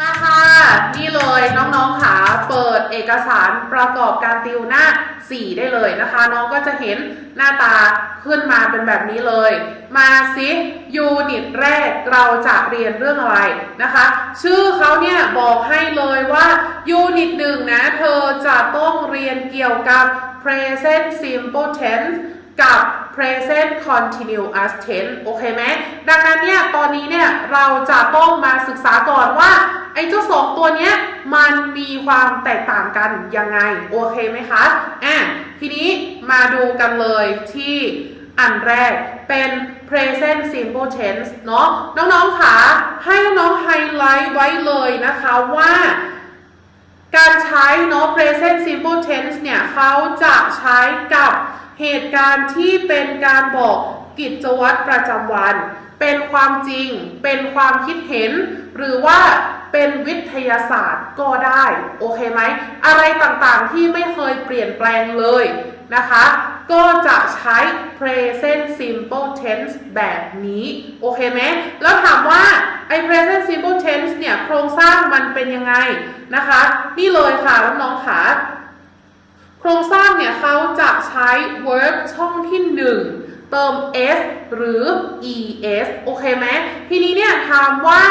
มาค่ะ นี่เลยน้องๆค่ะเปิดเอกสารประกอบการติวหน้า 4 ได้เลยนะคะ น้องก็จะเห็นหน้าตาขึ้นมาเป็นแบบนี้เลย มาซิยูนิตแรกเราจะเรียนเรื่องอะไรนะคะ ชื่อเขาเนี่ยบอกให้เลยว่ายูนิตหนึ่งนะ เธอจะต้องเรียนเกี่ยวกับ present simple tense กับ present continuous tense โอเคไหมดังนั้นเนี่ยตอนนี้เนี่ยเราจะต้องมาศึกษาก่อนว่า ไอ้เจ้าสองตัวเนี้ยมันมีความแตกต่างกันยังไง โอเคไหมคะอะทีนี้มาดูกันเลยที่อันแรกเป็น present simple tense เนาะน้องๆค่ะให้น้องไฮไลท์ไว้เลยนะคะว่าการใช้เนาะ present simple tense เนี่ยเขาจะใช้กับเหตุการณ์ที่เป็นการบอกกิจวัตรประจำวัน เป็นความจริง เป็นความคิดเห็น หรือว่าเป็นวิทยาศาสตร์ก็ได้ โอเคไหม อะไรต่างๆที่ไม่เคยเปลี่ยนแปลงเลยนะคะ ก็จะใช้ present simple tense แบบนี้ โอเคไหม แล้วถามว่า ไอ้ present simple tense เนี่ย โครงสร้างมันเป็นยังไงนะคะ นี่เลยค่ะน้องๆค่ะ โครงสร้างเนี่ยเขาจะใช้ verb ช่องที่ 1 เติม s หรือ es โอเคไหมทีนี้เนี่ยถามว่า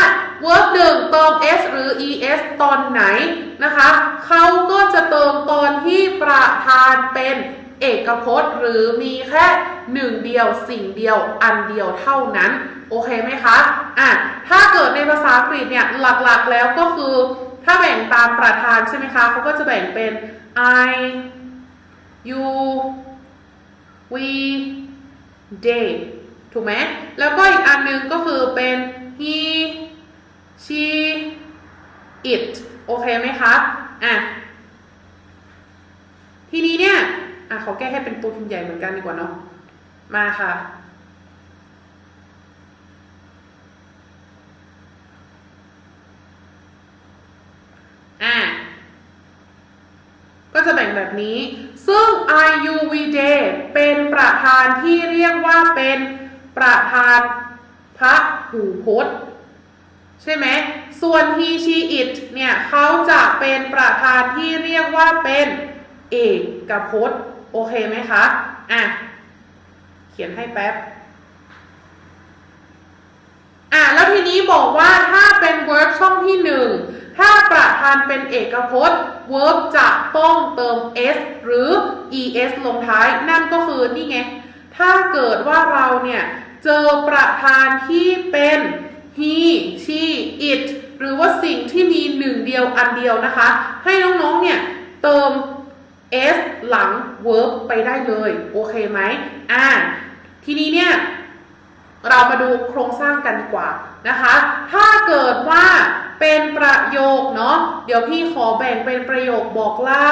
verb 1เติม s หรือ es ตอนไหนนะคะเขาก็จะเติมตอนที่ประธานเป็นเอกพจน์หรือมีแค่หนึ่งเดียวสิ่งเดียวอันเดียวเท่านั้น โอเคไหมคะอะถ้าเกิดในภาษาอังกฤษเนี่ยหลักๆแล้วก็คือ ถ้าแบ่งตามประธานใช่ไหมคะเขาก็จะแบ่งเป็น I you we day ถูกไหมแล้วก็อีกอันหนึงก็คือเป็น he she it โอเคไหมคะอะทีนี้เนี่ยอะเขาแก้ให้เป็นตัวพิมพ์ใหญ่เหมือนกันดีกว่าเนาะมาค่ะ ก็จะ แบบนี้ ซึ่ง IUVJ เป็นประธานที่เรียกว่าเป็นประธานพระหูพจน์ใช่ไหม ส่วน he she it เนี่ยเขาจะเป็นประธานที่เรียกว่าเป็นเอกพจน์ โอเคไหมคะ อะ เขียนให้แป๊บ อะ แล้วทีนี้บอกว่าถ้าเป็น verb ช่องที่หนึ่ง ถ้าประธานเป็นเอกพจน์ verb จะต้องเติม s หรือ es ลงท้าย นั่นก็คือนี่ไง ถ้าเกิดว่าเราเนี่ย เจอประธานที่เป็น he she it หรือว่าสิ่งที่มีหนึ่งเดียวอันเดียวนะคะ ให้น้องๆเนี่ย เติม s หลัง verb ไปได้เลย โอเคไหมอ่า ทีนี้เนี่ย เรามาดูโครงสร้างกันดีกว่านะคะ ถ้าเกิดว่า เป็นประโยคเนาะเดี๋ยวพี่ขอแบ่งเป็นประโยคบอกเล่า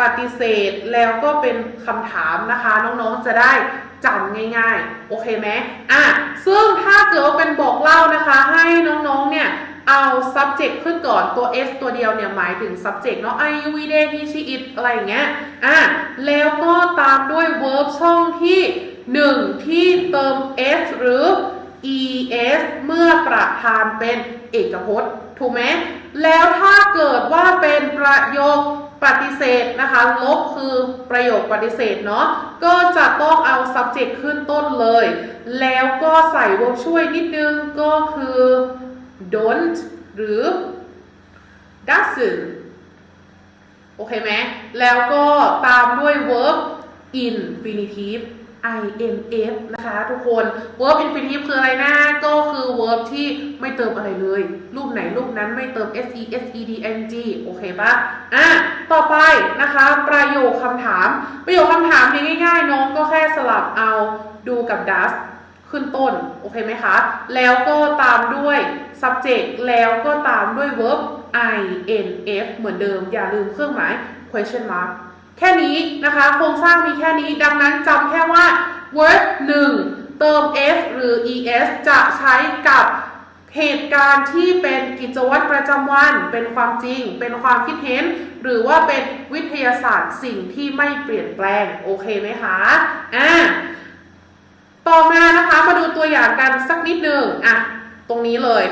ปฏิเสธแล้วก็เป็นคำถามนะคะน้องๆจะได้จำง่ายๆ โอเคไหมอะซึ่งถ้าเกิดว่าเป็นบอกเล่านะคะ ให้น้องๆเนี่ยเอา subject ขึ้นก่อนตัว s ตัวเดียวเนี่ยหมายถึง subject เนาะ I we they he she it อะไรอย่างเงี้ย อะ แล้วก็ตามด้วย verb ช่องที่ 1 ที่เติม s หรือ es เมื่อประธานเป็นเอกพจน์ ถูกไหมแล้วถ้าเกิดว่าเป็นประโยคปฏิเสธนะคะ ลบคือประโยคปฏิเสธเนาะก็จะต้องเอา subject ขึ้นต้นเลย แล้วก็ใส่ verb ช่วยนิดนึงก็คือ don't หรือ doesn't โอเคไหมแล้วก็ตามด้วย verb infinitive inf นะคะ ทุกคน verb infinitive คืออะไรนะ ก็คือ verb ที่ไม่เติมอะไรเลย รูปไหนรูปนั้นไม่เติม s-e-s-e-d-n-g โอเคปะอะ ต่อไปนะคะ ประโยคคำถาม ประโยคคำถามเนี่ยง่ายๆ น้องก็แค่สลับเอาดูกับ does ขึ้นต้น โอเคไหมคะ แล้วก็ตามด้วย subject แล้วก็ตามด้วย verb inf เหมือนเดิม อย่าลืมเครื่องหมาย question mark แค่นี้นะคะ โครงสร้างมีแค่นี้ ดังนั้นจำแค่ว่า verb 1 เติม s หรือ es จะใช้กับเหตุการณ์ที่เป็นกิจวัตรประจำวัน เป็นความจริง เป็นความคิดเห็น หรือว่าเป็นวิทยาศาสตร์สิ่งที่ไม่เปลี่ยนแปลง โอเคไหมคะอ่าต่อมานะคะมาดูตัวอย่างกันสักนิดหนึ่งอะตรงนี้เลย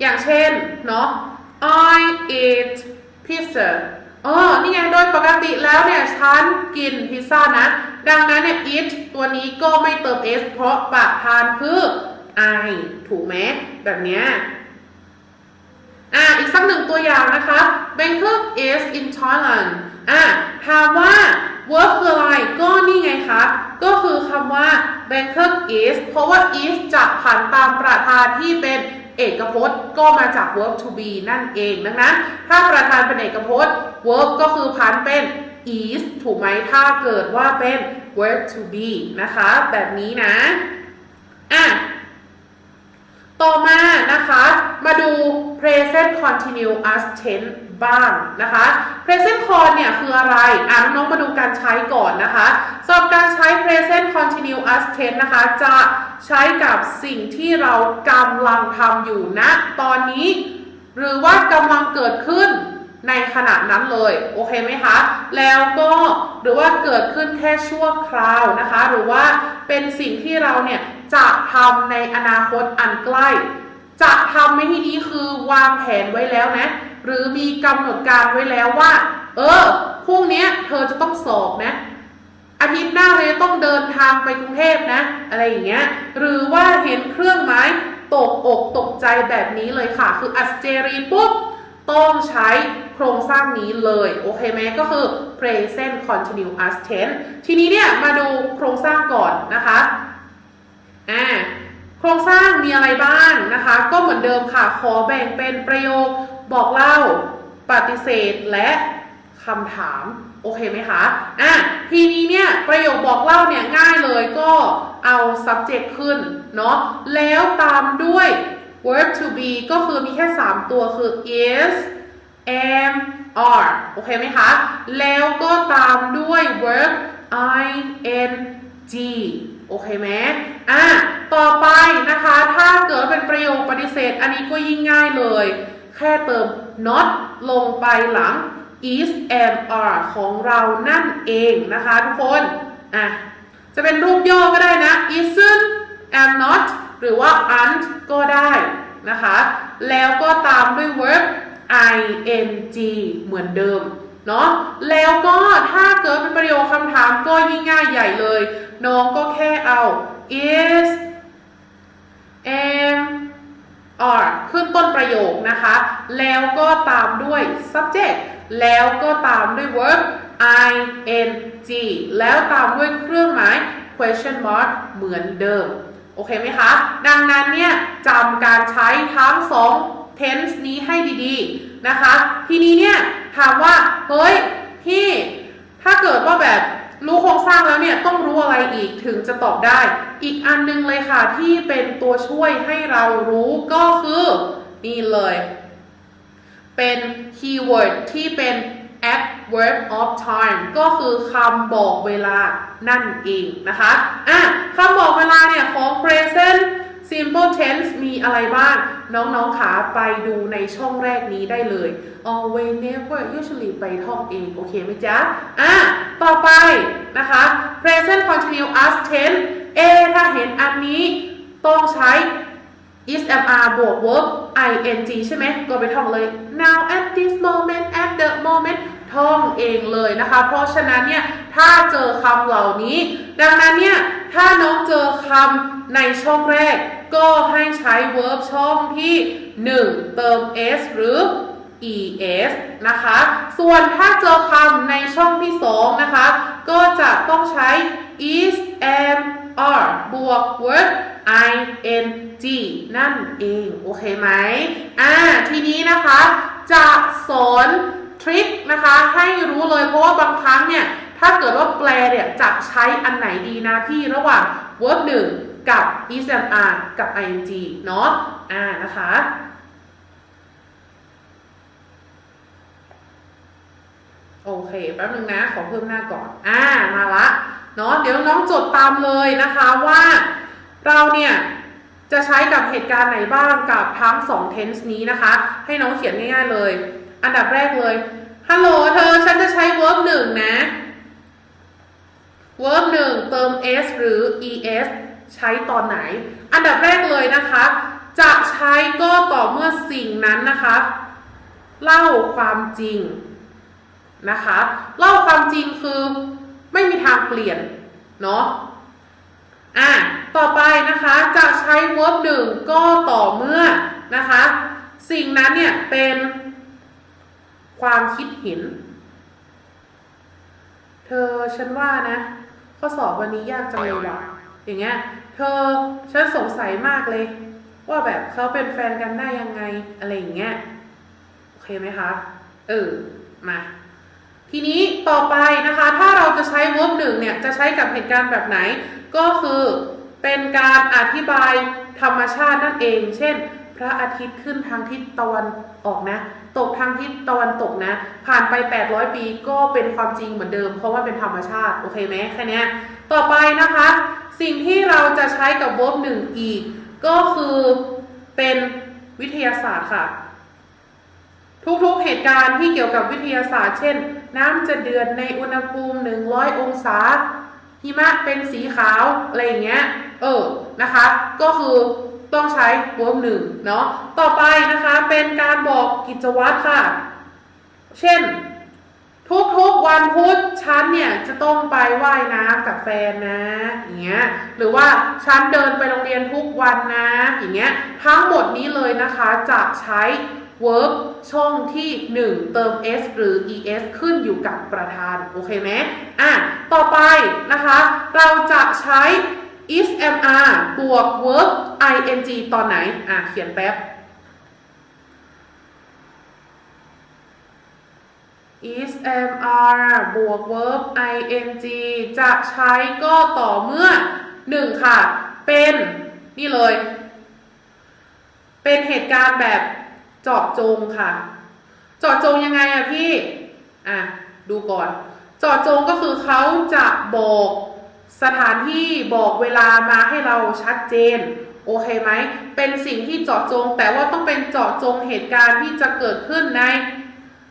อย่างเช่นเนาะ I eat pizza เออนี่ไงโดยปกติแล้วเนี่ยฉันกินพิซซ่านะ ดังนั้นเนี่ย eat ตัวนี้ก็ไม่เติม s เพราะประธานคือ I ถูกไหมแบบเนี้ยอะอีกสักหนึ่งตัวอย่างนะคะ Bangkok is in Thailand อะถามว่า verb คืออะไร ก็นี่ไงคะ ก็คือคำว่า Bangkok is เพราะว่า is จะผ่านตามประธานที่เป็น เอกพจน์ก็มาจาก verb to be นั่นเองดังนั้น ถ้าประธานเป็นเอกพจน์ verb ก็คือพันเป็น is ถูกไหมถ้าเกิดว่าเป็น verb to be นะคะ แบบนี้นะอะต่อมานะคะ มาดู present continuous tense บ้างนะคะ present con เนี่ยคืออะไรอ่าน้องๆมาดูการใช้ก่อนนะคะสำหรับการใช้ present continuous tense นะคะ จะใช้กับสิ่งที่เรากำลังทำอยู่ณตอนนี้ หรือว่ากำลังเกิดขึ้นในขณะนั้นเลย โอเคไหมคะ แล้วก็หรือว่าเกิดขึ้นแค่ชั่วคราวนะคะ หรือว่าเป็นสิ่งที่เราเนี่ยจะทำในอนาคตอันใกล้ จะทำในที่นี้คือวางแผนไว้แล้วนะ หรือมีกำหนดการไว้แล้วว่า เออพรุ่งนี้เธอจะต้องสอบนะ อาทิตย์หน้าเธอจะต้องเดินทางไปกรุงเทพนะ อะไรอย่างเงี้ย หรือว่าเห็นเครื่องไม้ตกอกตกใจแบบนี้เลยค่ะ คืออัสเจรีปุ๊บต้องใช้โครงสร้างนี้เลย โอเคไหมก็คือ present continuous tense ทีนี้เนี่ย มาดูโครงสร้างก่อนนะคะอ่าโครงสร้างมีอะไรบ้างนะคะ ก็เหมือนเดิมค่ะ ขอแบ่งเป็นประโยค บอกเล่า ปฏิเสธและคำถาม โอเคไหมคะ อะ ทีนี้เนี่ย ประโยคบอกเล่าเนี่ยง่ายเลยก็เอา subject ขึ้น เนาะ แล้วตามด้วย verb to be ก็คือมีแค่ 3 ตัวคือ is am are โอเคไหมคะ แล้วก็ตามด้วย verb ing โอเคไหมอะ ต่อไปนะคะ ถ้าเกิดเป็นประโยคปฏิเสธ อันนี้ก็ยิ่งง่ายเลย แค่เติม not ลงไปหลัง is am are ของเรานั่นเองนะคะทุกคน อะ จะเป็นรูปย่อก็ได้นะ isn't am not หรือว่า aren't ก็ได้นะคะ แล้วก็ตามด้วย verb ing เหมือนเดิมเนาะแล้วก็ถ้าเกิดเป็นประโยคคำถามก็ยิ่งง่ายใหญ่เลย น้องก็แค่เอา is am are ขึ้นต้นประโยคนะคะ แล้วก็ตามด้วย subject แล้วก็ตามด้วย verb ing แล้วตามด้วยเครื่องหมาย question mark เหมือนเดิม โอเคไหมคะ ดังนั้นเนี่ยจำการใช้ทั้งสอง tense นี้ให้ดีๆนะคะ ทีนี้เนี่ยถามว่า เฮ้ย พี่ ถ้าเกิดว่าแบบ รู้โครงสร้างแล้วเนี่ยต้องรู้อะไรอีกถึงจะตอบได้ อีกอันนึงเลยค่ะที่เป็นตัวช่วยให้เรารู้ก็คือนี่เลย เป็นคีย์เวิร์ดที่เป็น adverb of time ก็คือคำบอกเวลานั่นเองนะคะ อะคำบอกเวลาเนี่ยของ present simple tense มีอะไรบ้าง น้องๆขาไปดูในช่องแรกนี้ได้เลย always never usually ไปท่องเอง โอเคไหมจ๊ะ อะ ต่อไปนะคะ present continuous tense เอถ้าเห็นอันนี้ต้องใช้ is am are บวก verb ing ใช่ไหม ก็ไปท่องเลย now at this moment at the moment ท่องเองเลยนะคะ เพราะฉะนั้นเนี่ยถ้าเจอคำเหล่านี้ ดังนั้นเนี่ยถ้าน้องเจอคำในช่องแรก ก็ให้ใช้ verb ช่องที่ 1 เติม s หรือ es นะคะ ส่วนถ้าเจอคำในช่องที่ 2 นะคะ ก็จะต้องใช้ is am are บวก verb ing นั่นเอง โอเคไหมอ่า ทีนี้นะคะ จะสอนทริคนะคะ ให้รู้เลยเพราะว่าบางครั้งเนี่ย ถ้าเกิดว่าแปลเนี่ย จะใช้อันไหนดีนะพี่ระหว่าง verb 1 กับ ismr กับ ing เนาะอ่านะคะโอเคแป๊บนึงนะ ขอเพิ่มหน้าก่อน อ่ามาละเนาะเดี๋ยวน้องจดตามเลยนะคะว่าเราเนี่ยจะใช้กับเหตุการณ์ไหนบ้างกับทั้ง2 tense นี้นะคะ ให้น้องเขียนง่ายๆเลย อันดับแรกเลยฮัลโหลเธอฉันจะใช้ verb หนึ่งนะ verb หนึ่งเติม s หรือ es ใช้ตอนไหน อันดับแรกเลยนะคะ จะใช้ก็ต่อเมื่อสิ่งนั้นนะคะ เล่าความจริงนะคะ เล่าความจริงคือไม่มีทางเปลี่ยนเนาะอะต่อไปนะคะจะใช้ verb หนึ่งก็ต่อเมื่อนะคะ สิ่งนั้นเนี่ยเป็นความคิดเห็น เธอฉันว่านะ ข้อสอบวันนี้ยากจังเลยว่ะอย่างเงี้ย ธอฉันสงสัยมากเลย ว่าแบบเขาเป็นแฟนกันได้ยังไงอะไรอย่างเงี้ยโอเคไหมคะ เออ มา ทีนี้ต่อไปนะคะ ถ้าเราจะใช้ verb หนึ่งเนี่ย จะใช้กับเหตุการณ์แบบไหน ก็คือเป็นการอธิบายธรรมชาตินั่นเอง เช่น พระอาทิตย์ขึ้นทางทิศตะวันออกนะ ตกทางทิศตะวันตกนะ ผ่านไป 800 ปีก็เป็นความจริงเหมือนเดิม เพราะว่าเป็นธรรมชาติ โอเคไหมแค่นี้ต่อไปนะคะ สิ่งที่เราจะใช้กับ verb หนึ่งอีก ก็คือเป็นวิทยาศาสตร์ค่ะ ทุกๆเหตุการณ์ที่เกี่ยวกับวิทยาศาสตร์ เช่น น้ำจะเดือดในอุณหภูมิ 100 องศาหิมะเป็นสีขาว อะไรอย่างเงี้ย เออ นะคะ ก็คือต้องใช้ verb หนึ่งเนาะ ต่อไปนะคะเป็นการบอกกิจวัตรค่ะ เช่น ทุกๆวันพุธฉันเนี่ยจะต้องไปว่ายน้ำกับแฟนนะอย่างเงี้ยหรือว่าฉันเดินไปโรงเรียนทุกวันนะอย่างเงี้ยทั้งหมดนี้เลยนะคะจะใช้ verb ช่องที่ 1 เติม s หรือ es ขึ้นอยู่กับประธาน โอเคไหมอะ ต่อไปนะคะ เราจะใช้ is mr บวก verb ing ตอนไหน อะ เขียนแป๊บ is mr บวก verb ing จะใช้ก็ต่อเมื่อ1ค่ะ เป็น นี่เลย เป็นเหตุการณ์แบบเจาะจงค่ะเจาะจงยังไงอะพี่ อะ ดูก่อนเจาะจงก็คือเขาจะบอกสถานที่บอกเวลามาให้เราชัดเจน โอเคไหม เป็นสิ่งที่เจาะจง แต่ว่าต้องเป็นเจาะจงเหตุการณ์ที่จะเกิดขึ้นใน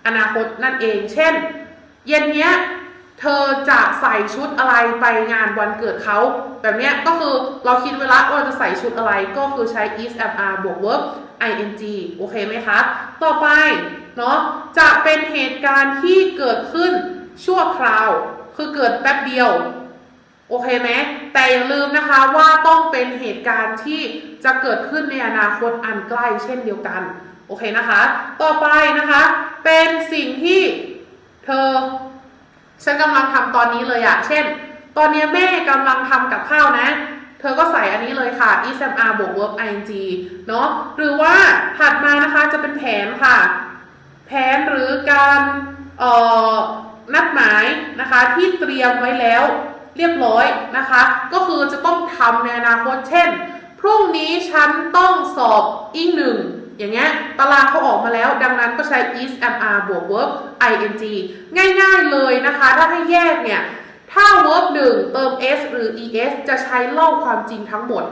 อนาคตนั่นเอง เช่น เย็นเนี้ยเธอจะใส่ชุดอะไรไปงานวันเกิดเขา แบบเนี้ยก็คือเราคิดเวลาว่าจะใส่ชุดอะไรก็คือใช้ is mr บวก verb ing โอเคไหมคะ ต่อไปเนาะจะเป็นเหตุการณ์ที่เกิดขึ้นชั่วคราว คือเกิดแป๊บเดียว โอเคไหมแต่อย่าลืมนะคะว่าต้องเป็นเหตุการณ์ที่จะเกิดขึ้นในอนาคตอันใกล้เช่นเดียวกัน โอเคนะคะ ต่อไปนะคะ เป็นสิ่งที่เธอ ฉันกำลังทำตอนนี้เลยอะเช่น ตอนนี้แม่กำลังทำกับข้าวนะ เธอก็ใส่อันนี้เลยค่ะ ismr บวก verb ing เนาะหรือว่าถัดมานะคะจะเป็นแผนค่ะ แผนหรือการเอ่อนัดหมายนะคะที่เตรียมไว้แล้วเรียบร้อยนะคะ ก็คือจะต้องทำในอนาคตเช่น พรุ่งนี้ฉันต้องสอบอีกหนึ่ง อย่างเงี้ยตารางเขาออกมาแล้ว ดังนั้นก็ใช้ is mr บวก verb ing ง่ายๆเลยนะคะ ถ้าให้แยกเนี่ย ถ้า verb 1เติม s หรือ es จะใช้เล่าความจริงทั้งหมด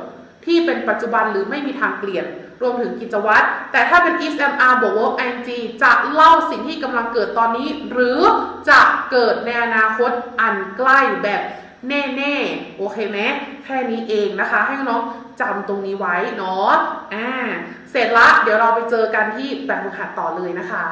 ที่เป็นปัจจุบันหรือไม่มีทางเปลี่ยน รวมถึงกิจวัตร แต่ถ้าเป็น is mr บวก verb ing จะเล่าสิ่งที่กำลังเกิดตอนนี้ หรือจะเกิดในอนาคตอันใกล้แบบ แน่ๆ โอเคไหมแค่นี้เองนะคะ ให้น้องจำตรงนี้ไว้เนาะอ่าเสร็จละ เดี๋ยวเราไปเจอกันที่แบบฝึกหัดต่อเลยนะคะ